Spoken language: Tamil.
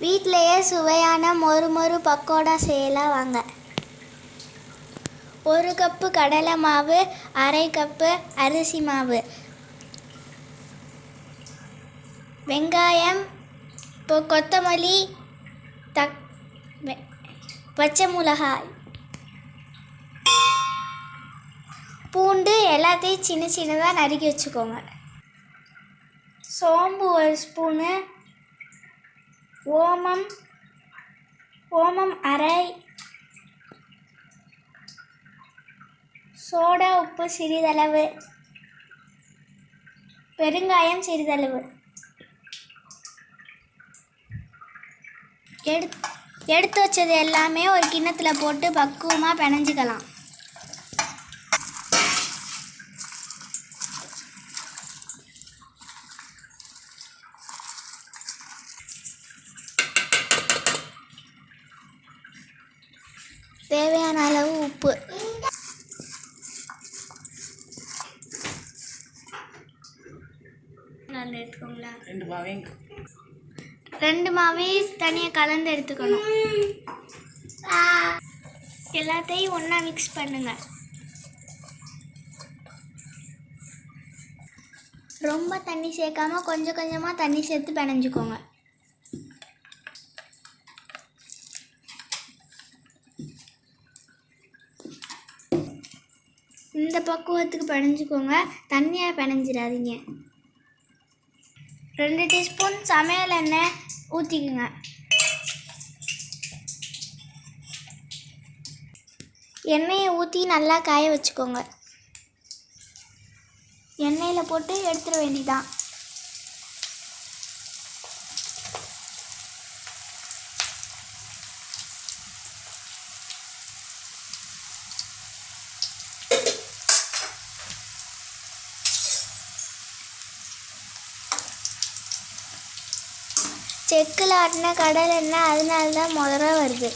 வீட்டிலையே சுவையான மொறு மொறு பக்கோடா செய்யலாம் வாங்க. ஒரு கப்பு கடலை மாவு அரை கப்பு அரிசி மாவு. வெங்காயம் இப்போ கொத்தமல்லி தக் பச்சை மிளகாய். பூண்டு எல்லாத்தையும் சின்ன சின்னதாக நறுக்கி வச்சுக்கோங்க. சோம்பு ஒரு ஸ்பூனு ஓமம் ஓமம் அரை சோடா உப்பு சிறிதளவு பெருங்காயம் சிறிதளவு. எடுத்து எடுத்து வச்சது எல்லாமே ஒரு கிண்ணத்தில் போட்டு பக்குவமாக பிணைஞ்சிக்கலாம். தேவையான அளவு உப்பு. நல்லா எடுத்துக்கோங்களா ரெண்டு மாவையும் ரெண்டு மாவையும் தனியாக கலந்து எடுத்துக்கணும். எல்லாத்தையும் ஒன்றா மிக்ஸ் பண்ணுங்க. ரொம்ப தண்ணி சேர்க்காம கொஞ்சம் கொஞ்சமாக தண்ணி சேர்த்து பிணைஞ்சுக்கோங்க. இந்த பக்குவத்துக்கு பிணைஞ்சிக்கோங்க. தண்ணியாக பிணைஞ்சிடாதீங்க. ரெண்டு டீஸ்பூன் சமையல் எண்ணெய் ஊற்றிக்குங்க எண்ணெயை ஊற்றி நல்லா காய வச்சுக்கோங்க. எண்ணெயில் போட்டு எடுத்துட வேண்டிதான் செக்கில் ஆட்டின கடல் எண்ணெய் அதனால தான் முதல்ல வருது.